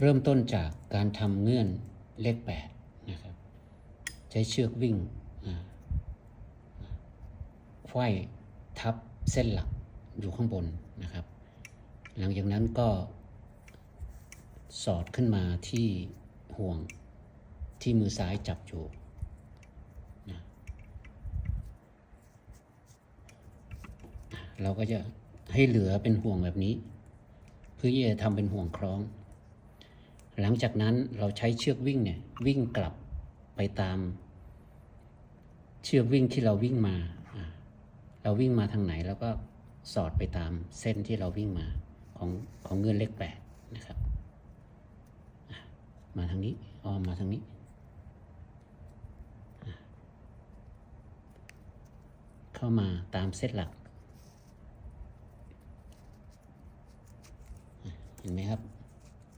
เริ่มต้นจากการทำเงื่อนเลขแปดนะครับ ใช้เชือกวิ่งไขว้ทับเส้นหลักอยู่ข้างบนนะครับ หลังจากนั้นก็สอดขึ้นมาที่ห่วงที่มือซ้ายจับอยู่นะเราก็จะให้เหลือเป็นห่วงแบบนี้ เพื่อที่จะทำเป็นห่วงคล้อง หลังจากนั้นเราใช้เชือกวิ่งเนี่ยวิ่งกลับไปตาม เชือกวิ่งที่เราวิ่งมา เราวิ่งมาทางไหนแล้วก็สอดไปตามเส้นที่เราวิ่งมาของของเงื่อนเลขแปดนะครับ มาทางนี้อ้อมมาทางนี้ เข้ามาตามเส้นหลัก เห็นไหมครับ